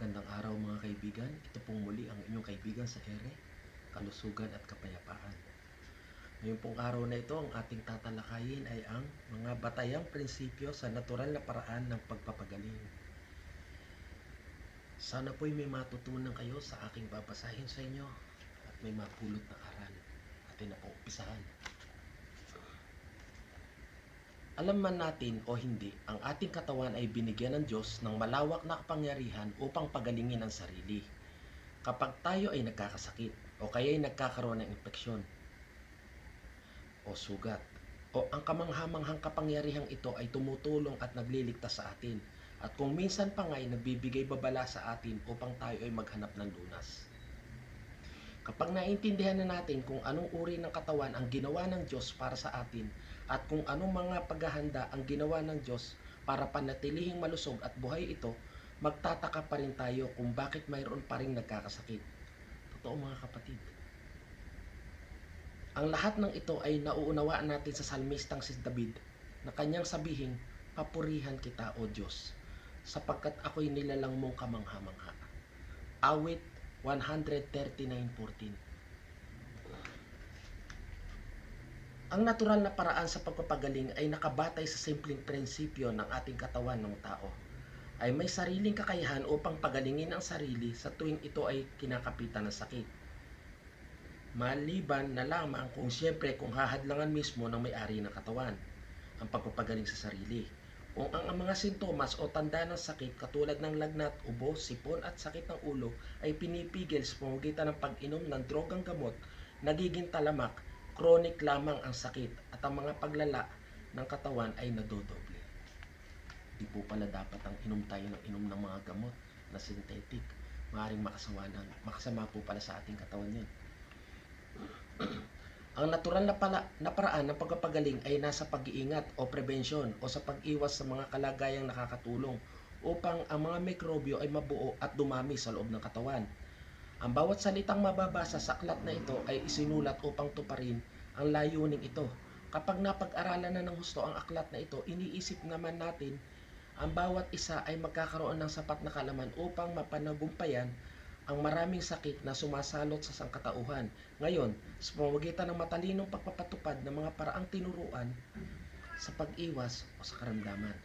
Magandang araw mga kaibigan. Ito pong muli ang inyong kaibigan sa ere, kalusugan at kapayapaan. Ngayon pong araw na ito, ang ating tatalakayin ay ang mga batayang prinsipyo sa natural na paraan ng pagpapagaling. Sana po'y may matutunan kayo sa aking babasahin sa inyo at may mapulot na aral. Atin na po umpisahan. Alam man natin o hindi, ang ating katawan ay binigyan ng Diyos ng malawak na kapangyarihan upang pagalingin ang sarili. Kapag tayo ay nagkakasakit o kaya ay nagkakaroon ng infeksyon o sugat o ang kamanghamanghang kapangyarihang ito ay tumutulong at nagliligtas sa atin at kung minsan pa nga ay nagbibigay babala sa atin upang tayo ay maghanap ng lunas. Kapag naintindihan na natin kung anong uri ng katawan ang ginawa ng Diyos para sa atin at kung anong mga paghahanda ang ginawa ng Diyos para panatilihing malusog at buhay ito, magtataka pa rin tayo kung bakit mayroon pa rin nagkakasakit. Totoo mga kapatid. Ang lahat ng ito ay nauunawaan natin sa salmistang si David na kanyang sabihing, Papurihan kita, O Diyos, sapagkat ako'y nilalang mong kamangha-mangha. Awit 139.14 Ang natural na paraan sa pagpapagaling ay nakabatay sa simpleng prinsipyo ng ating katawan ng tao. Ay may sariling kakayahan upang pagalingin ang sarili sa tuwing ito ay kinakapitan ng sakit. Maliban na lamang kung siyempre kung hahadlangan mismo ng may-ari ng katawan ang pagpapagaling sa sarili. Kung ang, mga sintomas o tanda ng sakit katulad ng lagnat, ubo, sipon at sakit ng ulo ay pinipigil sa pamamagitan ng pag-inom ng drogang gamot, nagiging talamak chronic lamang ang sakit at ang mga paglala ng katawan ay nadodoble. Di po pala dapat ang inom tayo ng inom ng mga gamot na synthetic. Maaaring makasawa ng, makasama po pala sa ating katawan yun. Ang natural na, pala, na paraan ng pagpapagaling ay nasa pag-iingat o prevention o sa pag-iwas sa mga kalagayang nakakatulong upang ang mga mikrobyo ay mabuo at dumami sa loob ng katawan. Ang bawat salitang mababasa sa aklat na ito ay isinulat upang tuparin ang layuning ito. Kapag napag-aralan na ng husto ang aklat na ito, iniisip naman natin ang bawat isa ay magkakaroon ng sapat na kalaman upang mapanagumpayan ang maraming sakit na sumasalot sa sangkatauhan. Ngayon, sa pamamagitan ng matalinong pagpapatupad ng mga paraang tinuruan sa pag-iwas o sa karamdaman.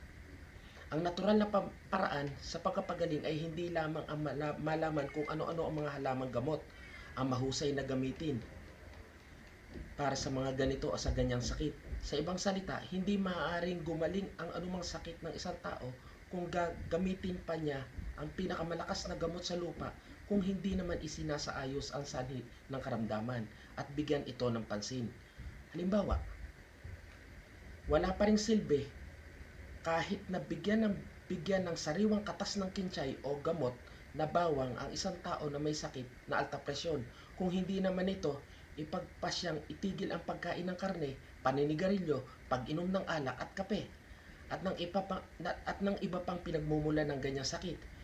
Ang natural na pa- paraan sa pagkapagaling ay hindi lamang ang mala- malaman kung ano-ano ang mga halamang gamot ang mahusay na gamitin para sa mga ganito o sa ganyang sakit. Sa ibang salita, hindi maaaring gumaling ang anumang sakit ng isang tao kung ga- gamitin pa niya ang pinakamalakas na gamot sa lupa kung hindi naman isinasaayos ang sanhi ng karamdaman at bigyan ito ng pansin. Halimbawa, wala pa ring silbi kahit na bigyan ng bigyan ng sariwang katas ng kinsay o gamot na bawang ang isang tao na may sakit na alta presyon. Kung hindi naman ito, ipagpasyang itigil ang pagkain ng karne, paninigarilyo, pag-inom ng alak at kape at ng iba pang, at ng iba pang pinagmumula ng ganyang sakit.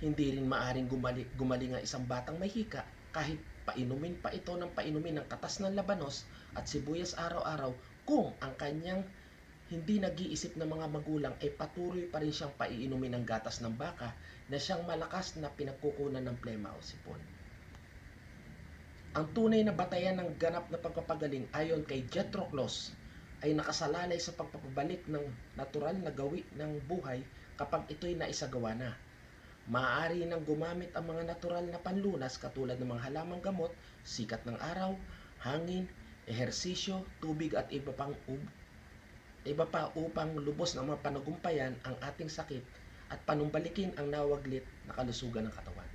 Hindi rin maaring gumali, gumaling ang isang batang may hika kahit painumin pa ito ng painumin ng katas ng labanos at sibuyas araw-araw kung ang kanyang hindi nag-iisip ng mga magulang ay patuloy pa rin siyang paiinumin ng gatas ng baka na siyang malakas na pinagkukunan ng plema o sipon. Ang tunay na batayan ng ganap na pagpapagaling ayon kay Jethro Kloss ay nakasalalay sa pagpapabalik ng natural na gawi ng buhay kapag ito'y naisagawa na. Maaari nang gumamit ang mga natural na panlunas katulad ng mga halamang gamot, sikat ng araw, hangin, ehersisyo, tubig at iba pang ub- iba pa upang lubos na mapanagumpayan ang ating sakit at panumbalikin ang nawaglit na kalusugan ng katawan.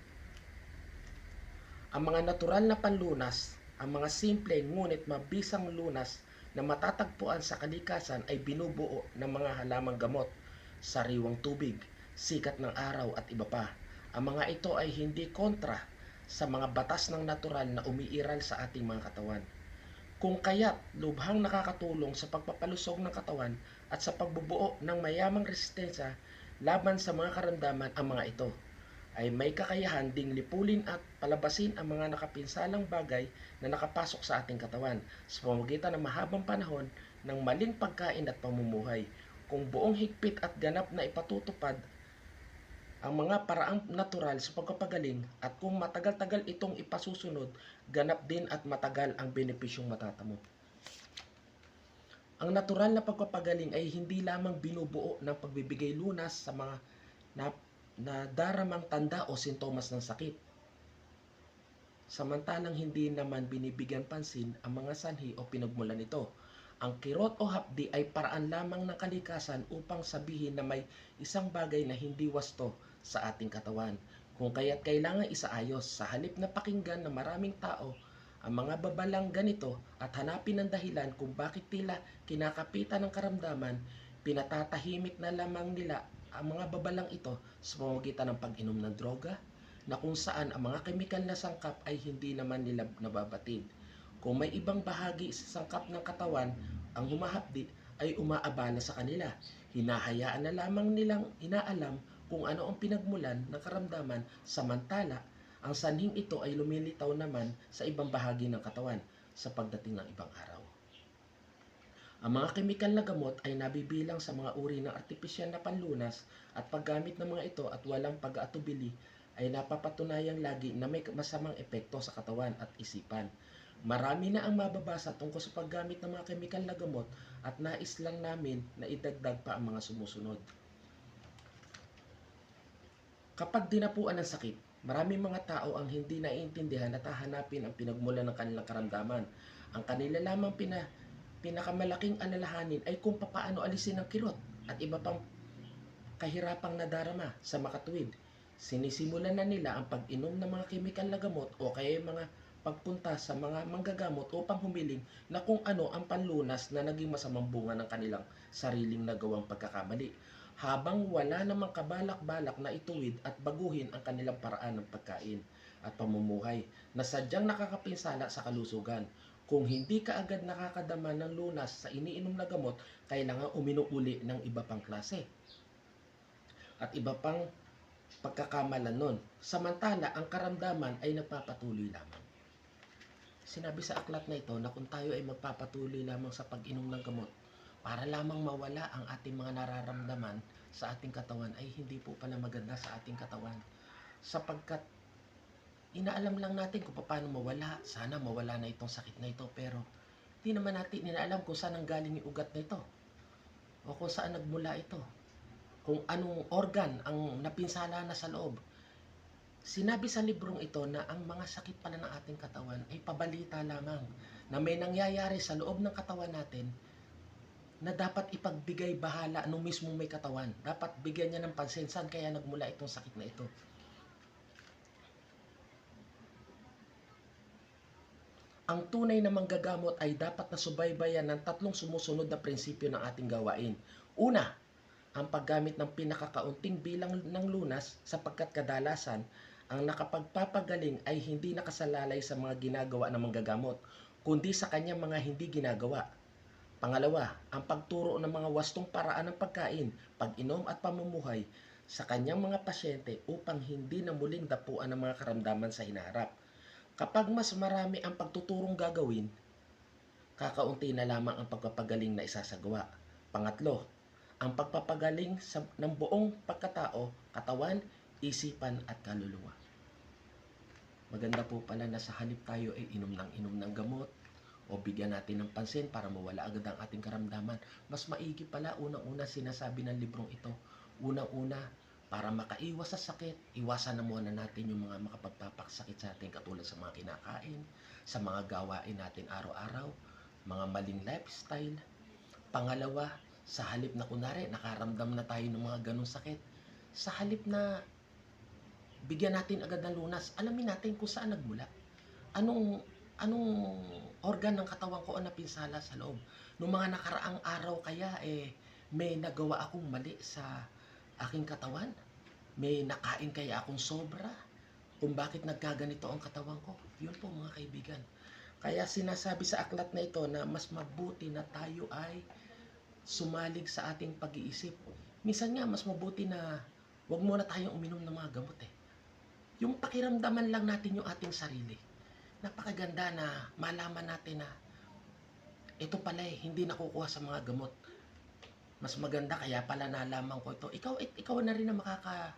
Ang mga natural na panlunas, ang mga simple ngunit mabisang lunas na matatagpuan sa kalikasan ay binubuo ng mga halamang gamot, sariwang tubig, sikat ng araw at iba pa. Ang mga ito ay hindi kontra sa mga batas ng natural na umiiral sa ating mga katawan. Kung kaya't lubhang nakakatulong sa pagpapalusog ng katawan at sa pagbubuo ng mayamang resistensya laban sa mga karamdaman ang mga ito ay may kakayahan ding lipulin at palabasin ang mga nakapinsalang bagay na nakapasok sa ating katawan sa pamamagitan ng mahabang panahon ng maling pagkain at pamumuhay. Kung buong higpit at ganap na ipatutupad ang mga paraang natural sa pagpapagaling at kung matagal-tagal itong ipasusunod, ganap din at matagal ang benepisyong matatamo. Ang natural na pagpapagaling ay hindi lamang binubuo ng pagbibigay lunas sa mga na, na daramang tanda o sintomas ng sakit. Samantalang hindi naman binibigyan pansin ang mga sanhi o pinagmulan nito. Ang kirot o hapdi ay paraan lamang ng kalikasan upang sabihin na may isang bagay na hindi wasto sa ating katawan. Kung kaya't kailangan isaayos sa halip na pakinggan ng maraming tao ang mga babalang ganito at hanapin ang dahilan kung bakit tila kinakapitan ng karamdaman, pinatatahimik na lamang nila ang mga babalang ito sa pamamagitan ng pag-inom ng droga, na kung saan ang mga kemikal na sangkap ay hindi naman nila nababatid. Kung may ibang bahagi sa sangkap ng katawan ang humahapdi ay umaabala sa kanila. Hinahayaan na lamang nilang inaalam kung ano ang pinagmulan ng karamdaman samantala ang sanhing ito ay lumilitaw naman sa ibang bahagi ng katawan sa pagdating ng ibang araw. Ang mga kemikal na gamot ay nabibilang sa mga uri ng artipisyal na panlunas at paggamit ng mga ito at walang pag-aatubili ay napapatunayang lagi na may masamang epekto sa katawan at isipan. Marami na ang mababasa tungkol sa paggamit ng mga kemikal na gamot at nais lang namin na idagdag pa ang mga sumusunod. Kapag dinapuan ng sakit, maraming mga tao ang hindi naiintindihan at hahanapin ang pinagmulan ng kanilang karamdaman. Ang kanila lamang pina, pinakamalaking alalahanin ay kung papaano alisin ang kirot at iba pang kahirapang nadarama sa makatuwid. Sinisimulan na nila ang pag-inom ng mga kemikal na gamot o kaya yung mga pagpunta sa mga manggagamot upang humiling na kung ano ang panlunas na naging masamang bunga ng kanilang sariling nagawang pagkakamali habang wala namang kabalak-balak na ituwid at baguhin ang kanilang paraan ng pagkain at pamumuhay na sadyang nakakapinsala sa kalusugan. Kung hindi ka agad nakakadama ng lunas sa iniinom na gamot, kailangan uminom uli ng iba pang klase at iba pang pagkakamalan nun. Samantala, ang karamdaman ay nagpapatuloy lamang. Sinabi sa aklat na ito na kung tayo ay magpapatuloy lamang sa pag-inom ng gamot, para lamang mawala ang ating mga nararamdaman sa ating katawan ay hindi po pala maganda sa ating katawan. Sapagkat inaalam lang natin kung paano mawala. Sana mawala na itong sakit na ito pero di naman natin inaalam kung saan ang galing yung ugat na ito o kung saan nagmula ito. Kung anong organ ang napinsala na sa loob. Sinabi sa librong ito na ang mga sakit pala ng ating katawan ay pabalita lamang na may nangyayari sa loob ng katawan natin na dapat ipagbigay bahala nung mismo may katawan. Dapat bigyan niya ng pansin saan kaya nagmula itong sakit na ito. Ang tunay na manggagamot ay dapat na subaybayan ng tatlong sumusunod na prinsipyo ng ating gawain. Una, ang paggamit ng pinakakaunting bilang ng lunas sapagkat kadalasan ang nakapagpapagaling ay hindi nakasalalay sa mga ginagawa ng manggagamot, kundi sa kanyang mga hindi ginagawa. Pangalawa, ang pagturo ng mga wastong paraan ng pagkain, pag-inom at pamumuhay sa kanyang mga pasyente upang hindi na muling dapuan ng mga karamdaman sa hinaharap. Kapag mas marami ang pagtuturong gagawin, kakaunti na lamang ang pagpapagaling na isasagawa. Pangatlo, ang pagpapagaling sa, ng buong pagkatao, katawan, isipan at kaluluwa. Maganda po pala na sa halip tayo ay inom ng inom ng gamot, o bigyan natin ng pansin para mawala agad ang ating karamdaman. Mas maigi pala unang-una sinasabi ng librong ito. Unang-una, para makaiwas sa sakit, iwasan na muna natin yung mga makapagpapakasakit sa atin katulad sa mga kinakain, sa mga gawain natin araw-araw, mga maling lifestyle. Pangalawa, sa halip na kunwari, nakaramdam na tayo ng mga ganong sakit, sa halip na bigyan natin agad ng lunas, alamin natin kung saan nagmula. Anong anong organ ng katawan ko ang napinsala sa loob. Noong mga nakaraang araw kaya eh may nagawa akong mali sa aking katawan. May nakain kaya akong sobra. Kung bakit nagkaganito ang katawan ko. Yun po mga kaibigan. Kaya sinasabi sa aklat na ito na mas mabuti na tayo ay sumalig sa ating pag-iisip. Minsan nga mas mabuti na wag muna tayong uminom ng mga gamot eh. Yung pakiramdaman lang natin yung ating sarili napakaganda na malaman natin na ito pala eh, hindi nakukuha sa mga gamot. Mas maganda kaya pala nalaman ko ito. Ikaw, ikaw na rin na makaka